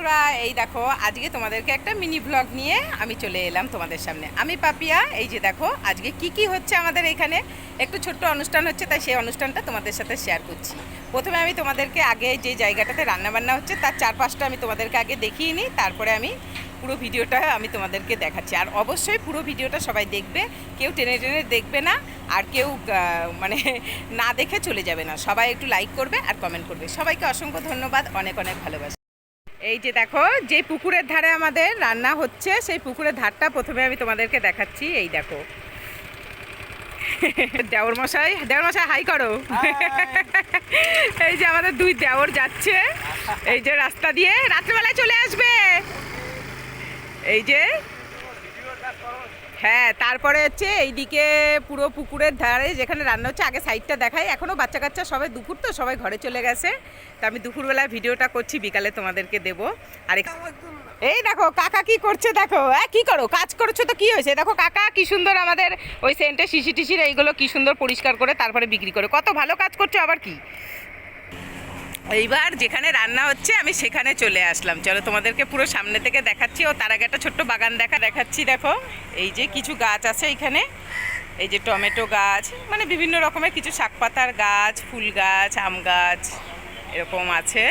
বন্ধুরা, এই দেখো, আজকে তোমাদেরকে একটা মিনি ব্লগ নিয়ে আমি চলে এলাম তোমাদের সামনে। আমি পাপিয়া, এই যে দেখো, আজকে কি কি হচ্ছে আমাদের এখানে? একটু ছোট্ট অনুষ্ঠান হচ্ছে, তাই সেই অনুষ্ঠানটা তোমাদের সাথে শেয়ার করছি। প্রথমে আমি তোমাদেরকে আগে যে জায়গাটাতে রান্নাবান্না হচ্ছে, তার চারপাশটা আমি তোমাদেরকে আগে দেখিয়ে নিই, তারপরে আমি পুরো ভিডিওটা আমি তোমাদেরকে দেখাচ্ছি। আর অবশ্যই পুরো ভিডিওটা সবাই দেখবে, কেউ টেনে টেনে দেখবে না, আর কেউ মানে না দেখে চলে যাবে না। সবাই একটু লাইক করবে আর কমেন্ট করবে। সবাইকে অসংখ্য ধন্যবাদ, অনেক অনেক ভালোবাসা। এই যে দেখো, যে পুকুরের ধারে আমাদের রান্না হচ্ছে, সেই পুকুরের ধারটা প্রথমে আমি তোমাদেরকে দেখাচ্ছি। এই দেখো। দেওর মশাই দেওর মশাই, হাই করো। এই যে আমাদের দুই দেওর যাচ্ছে। এই যে রাস্তা দিয়ে রাত্রেবেলায় চলে আসবে। এই যে হ্যাঁ তারপরে হচ্ছে এইদিকে পুরো পুকুরের ধারে যেখানে রান্না হচ্ছে, আগে সাইডটা দেখাই। এখনও বাচ্চা কাচ্চা সবাই দুপুর তো, সবাই ঘরে চলে গেছে। তা আমি দুপুরবেলায় ভিডিওটা করছি, বিকালে তোমাদেরকে দেবো। আর এই দেখো, কাকা কি করছে দেখো। হ্যাঁ কি করো? কাজ করছ তো কি হয়েছে? দেখো কাকা, কি সুন্দর আমাদের ওই সেন্টে শিশি টিসির এইগুলো কি সুন্দর পরিষ্কার করে তারপরে বিক্রি করে। কত ভালো কাজ করছ আবার কি? এইবার যেখানে রান্না হচ্ছে, আমি সেখানে চলে আসলাম। চলো তোমাদেরকে পুরো সামনে থেকে দেখাচ্ছি। ও তার আগে একটা ছোট্ট বাগান দেখা, দেখাচ্ছি দেখো। এই যে কিছু গাছ আছে এখানে। এই যে টমেটো গাছ মানে বিভিন্ন রকমের কিছু শাকপাতার গাছ, ফুল গাছ, আম গাছ এরকম আছে।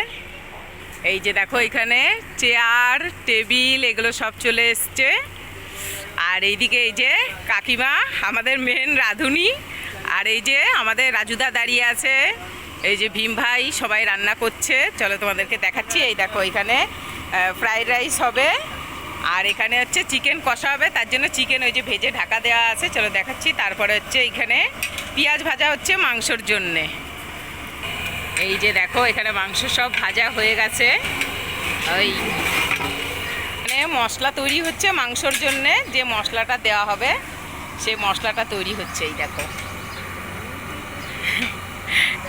এই যে দেখো এখানে চেয়ার, টেবিল, এগুলো সব চলে এসছে। আর এইদিকে এই যে কাকিমা, আমাদের মেন রাঁধুনি। আর এই যে আমাদের রাজুদা দাঁড়িয়ে আছে। এই যে ভীম ভাই সবাই রান্না করছে, চলো তোমাদেরকে দেখাচ্ছি। এই দেখো, এখানে ফ্রাইড রাইস হবে, আর এখানে হচ্ছে চিকেন কষা হবে, তার জন্য চিকেন ওই যে ভেজে ঢাকা দেওয়া আছে। চলো দেখাচ্ছি, তারপরে হচ্ছে এখানে পেঁয়াজ ভাজা হচ্ছে মাংসর জন্যে। এই যে দেখো, এখানে মাংস সব ভাজা হয়ে গেছে। ওই, এখানে মশলা তৈরি হচ্ছে মাংসর জন্যে, যে মশলাটা দেওয়া হবে, সেই মশলাটা তৈরি হচ্ছে, এই দেখো।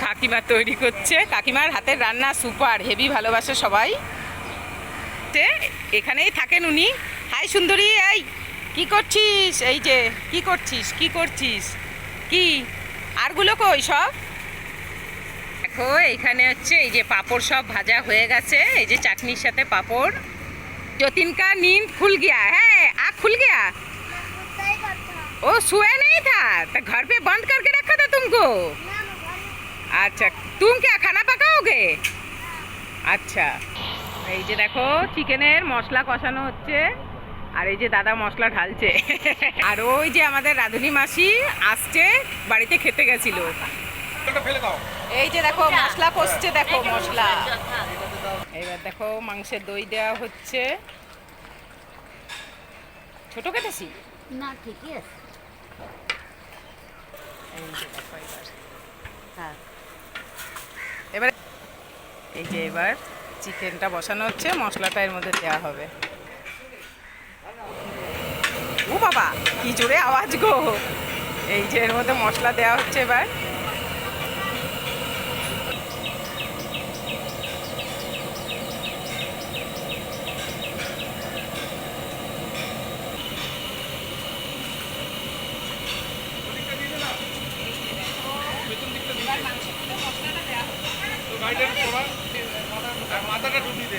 কাকিমা তৈরি করছে কাকিমার হাতের রান্না সুপার হেভি ভালোবাসে সবাই তে এখানেই থাকেন উনি হাই সুন্দরী এই কি করছিস এই যে কি করছিস কি করছিস কি আরগুলো কই সব দেখো এইখানে হচ্ছে এই যে পাপড় সব ভাজা হয়ে গেছে এই যে চাটনির সাথে পাপড় যতীন কা नींद खुल गया है आँख खुल गया ओ सोया नहीं था तो घर पे बंद करके रखा था तुमको अच्छा तुम क्या खाना पकाओगे আচ্ছা এই যে দেখো চিকেনের মশলা কষানো হচ্ছে আর এই যে দাদা মশলা ঢালছে আর ওই যে আমাদের রাধুনি মাসি আসছে বাড়িতে খেতে গেছিল এই যে দেখো মশলা কষছে দেখো মশলা এবার দেখো মাংসের দই দেওয়া হচ্ছে ছোট কেটেছি না ঠিকই আছে এই যে দেখো এবার হ্যাঁ এবারে এই যে এবার চিকেনটা বসানো হচ্ছে, মশলাটা এর মধ্যে দেওয়া হবে। ও বাবা, কি জোরে আওয়াজ গো। এই যে এর মধ্যে মশলা দেওয়া হচ্ছে এবার। মাথাটা ডুবিয়ে দে